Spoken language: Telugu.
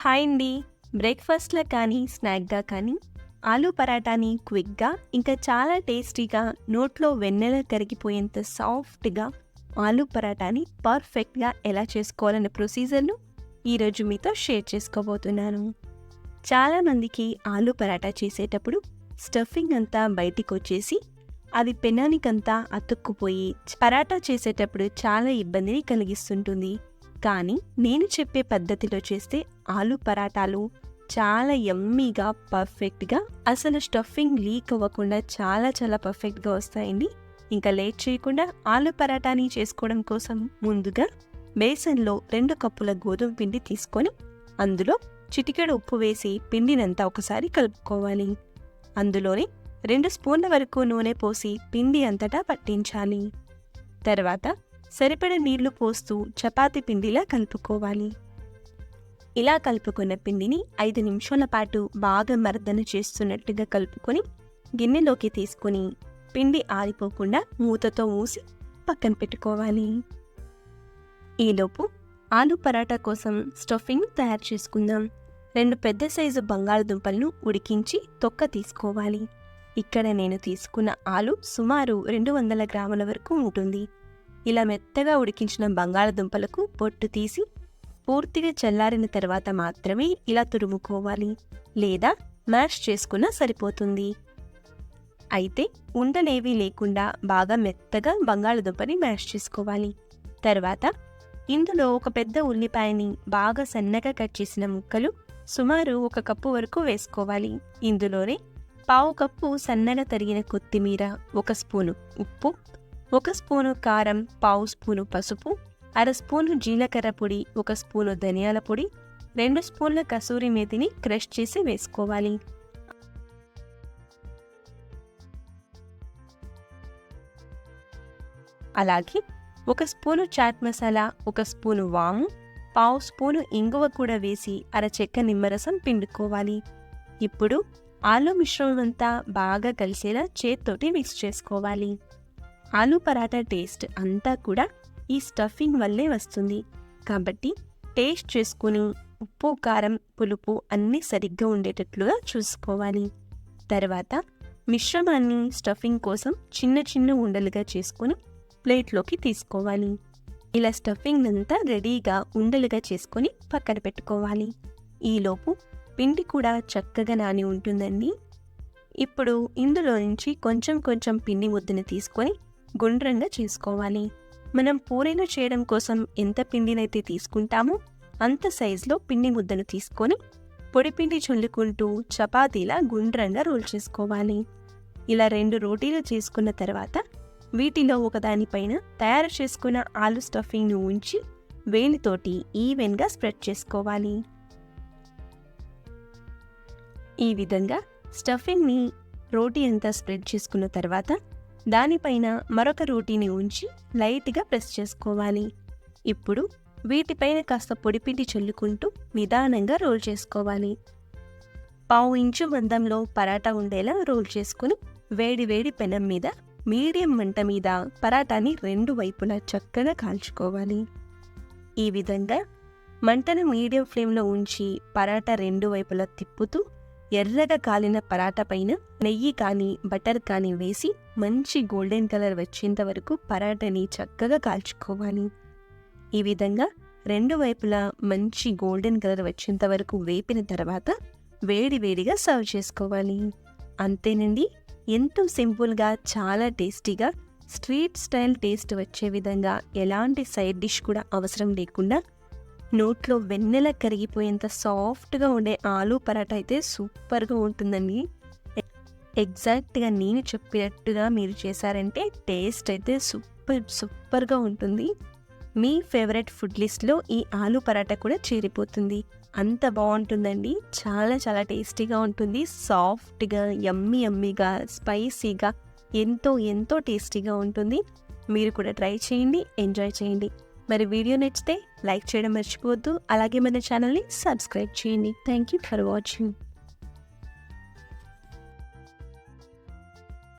హాయ్ అండి బ్రేక్ఫాస్ట్లో కానీ, స్నాక్‌గా కానీ ఆలూ పరాటాని క్విక్‌గా ఇంకా చాలా టేస్టీగా నోట్లో వెన్నెల కరిగిపోయేంత సాఫ్ట్‌గా ఆలూ పరాటాని పర్ఫెక్ట్‌గా ఎలా చేసుకోవాలనే ప్రొసీజర్‌ను ఈరోజు మీతో షేర్ చేసుకోబోతున్నాను. చాలామందికి ఆలూ పరాటా చేసేటప్పుడు స్టఫింగ్ అంతా బయటికొచ్చేసి అది పెనానికంతా అతుక్కుపోయి పరాటా చేసేటప్పుడు చాలా ఇబ్బందిని కలిగిస్తుంటుంది. కానీ నేను చెప్పే పద్ధతిలో చేస్తే ఆలు పరాటాలు చాలా ఎమ్మీగా పర్ఫెక్ట్‌గా అసలు స్టఫింగ్ లీక్ అవ్వకుండా చాలా చాలా పర్ఫెక్ట్‌గా వస్తాయండి. ఇంకా లేట్ చేయకుండా ఆలు పరాటాని చేసుకోవడం కోసం ముందుగా బేసన్‌లో రెండు కప్పుల గోధుమ పిండి తీసుకొని అందులో చిటికెడు ఉప్పు వేసి పిండినంతా ఒకసారి కలుపుకోవాలి. అందులోనే రెండు స్పూన్ల వరకు నూనె పోసి పిండి అంతటా పట్టించాలి. తర్వాత సరిపడ నీళ్ళు పోస్తూ చపాతి పిండిలా కలుపుకోవాలి. ఇలా కలుపుకున్న పిండిని ఐదు నిమిషాల పాటు బాగా మర్దన చేస్తున్నట్టుగా కలుపుకొని గిన్నెలోకి తీసుకొని పిండి ఆరిపోకుండా మూతతో మూసి పక్కన పెట్టుకోవాలి. ఈలోపు ఆలూ పరాటా కోసం స్టఫింగ్ తయారు చేసుకుందాం. రెండు పెద్ద సైజు బంగాళదుంపలను ఉడికించి తొక్క తీసుకోవాలి. ఇక్కడ నేను తీసుకున్న ఆలు సుమారు 200 గ్రాముల వరకు ఉంటుంది. ఇలా మెత్తగా ఉడికించిన బంగాళదుంపలకు పొట్టు తీసి పూర్తిగా చల్లారిన తర్వాత మాత్రమే ఇలా తురుముకోవాలి. లేదా మ్యాష్ చేసుకున్నా సరిపోతుంది. అయితే ఉండనేవి లేకుండా బాగా మెత్తగా బంగాళదుంపని మ్యాష్ చేసుకోవాలి. తర్వాత ఇందులో ఒక పెద్ద ఉల్లిపాయని బాగా సన్నగా కట్ చేసిన ముక్కలు సుమారు ఒక కప్పు వరకు వేసుకోవాలి. ఇందులోనే పావు కప్పు సన్నగా తరిగిన కొత్తిమీర, ఒక స్పూను ఉప్పు, ఒక స్పూను కారం, పావు స్పూను పసుపు, అర స్పూను జీలకర్ర పొడి, ఒక స్పూను ధనియాల పొడి, రెండు స్పూన్ల కసూరి మేతిని క్రష్ చేసి వేసుకోవాలి. అలాగే ఒక స్పూను చాట్ మసాలా, ఒక స్పూను వాము, పావు స్పూను ఇంగువ కూడా వేసి అర చెక్క నిమ్మరసం పిండుకోవాలి. ఇప్పుడు ఆలు మిశ్రమమంతా బాగా కలిసేలా చేత్తోటి మిక్స్ చేసుకోవాలి. ఆలూ పరాటా టేస్ట్ అంతా కూడా ఈ స్టఫింగ్ వల్లే వస్తుంది. కాబట్టి టేస్ట్ చేసుకుని ఉప్పు, కారం, పులుపు అన్నీ సరిగ్గా ఉండేటట్లుగా చూసుకోవాలి. తర్వాత మిశ్రమాన్ని స్టఫింగ్ కోసం చిన్న చిన్న ఉండలుగా చేసుకొని ప్లేట్లోకి తీసుకోవాలి. ఇలా స్టఫింగ్ అంతా రెడీగా ఉండలుగా చేసుకొని పక్కన పెట్టుకోవాలి. ఈలోపు పిండి కూడా చక్కగా నాని ఉంటుందండి. ఇప్పుడు ఇందులో నుంచి కొంచెం కొంచెం పిండి ముద్దను తీసుకొని గుండ్రంగా చేసుకోవాలి. మనం పూరీలు చేయడం కోసం ఎంత పిండినైతే తీసుకుంటామో అంత సైజులో పిండి ముద్దను తీసుకొని పొడిపిండి చల్లుకుంటూ చపాతీలా గుండ్రంగా రోల్ చేసుకోవాలి. ఇలా రెండు రోటీలు చేసుకున్న తర్వాత వీటిలో ఒకదానిపైన తయారు చేసుకున్న ఆలు స్టఫింగ్‌ను ఉంచి వేలితోటి ఈవెన్‌గా స్ప్రెడ్ చేసుకోవాలి. ఈ విధంగా స్టఫింగ్‌ని రోటీ అంతా స్ప్రెడ్ చేసుకున్న తర్వాత దానిపైన మరొక రోటీని ఉంచి లైట్‌గా ప్రెస్ చేసుకోవాలి. ఇప్పుడు వీటిపైన కాస్త పొడిపిండి చల్లుకుంటూ నిదానంగా రోల్ చేసుకోవాలి. పావు ఇంచు మందంలో పరాటా ఉండేలా రోల్ చేసుకుని వేడి వేడి పెనం మీద మీడియం మంట మీద పరాటాని రెండు వైపులా చక్కగా కాల్చుకోవాలి. ఈ విధంగా మంటను మీడియం ఫ్లేమ్‌లో ఉంచి పరాటా రెండు వైపులా తిప్పుతూ ఎర్రగా కాలిన పరాటా పైన నెయ్యి కానీ, బటర్ కానీ వేసి మంచి గోల్డెన్ కలర్ వచ్చేంత వరకు పరాటని చక్కగా కాల్చుకోవాలి. ఈ విధంగా రెండు వైపులా మంచి గోల్డెన్ కలర్ వచ్చేంత వరకు వేపిన తర్వాత వేడి వేడిగా సర్వ్ చేసుకోవాలి. అంతేనండి. ఎంతో సింపుల్‌గా చాలా టేస్టీగా స్ట్రీట్ స్టైల్ టేస్ట్ వచ్చే విధంగా ఎలాంటి సైడ్ డిష్ కూడా అవసరం లేకుండా నోట్లో వెన్నెల కరిగిపోయేంత సాఫ్ట్‌గా ఉండే ఆలూ పరాటా అయితే సూపర్‌గా ఉంటుందండి. ఎగ్జాక్ట్‌గా నేను చెప్పినట్టుగా మీరు చేశారంటే టేస్ట్ అయితే సూపర్ సూపర్‌గా ఉంటుంది. మీ ఫేవరెట్ ఫుడ్ లిస్ట్‌లో ఈ ఆలూ పరాటా కూడా చేరిపోతుంది. అంత బాగుంటుందండి చాలా చాలా టేస్టీగా ఉంటుంది. సాఫ్ట్‌గా, యమ్మీ యమ్మీగా, స్పైసీగా ఎంతో ఎంతో టేస్టీగా ఉంటుంది. మీరు కూడా ట్రై చేయండి. ఎంజాయ్ చేయండి. మరి వీడియో నచ్చితే లైక్ చేయడం మర్చిపోవద్దు. అలాగే మన ఛానల్‌ని సబ్స్క్రైబ్ చేయండి. Thank you for watching.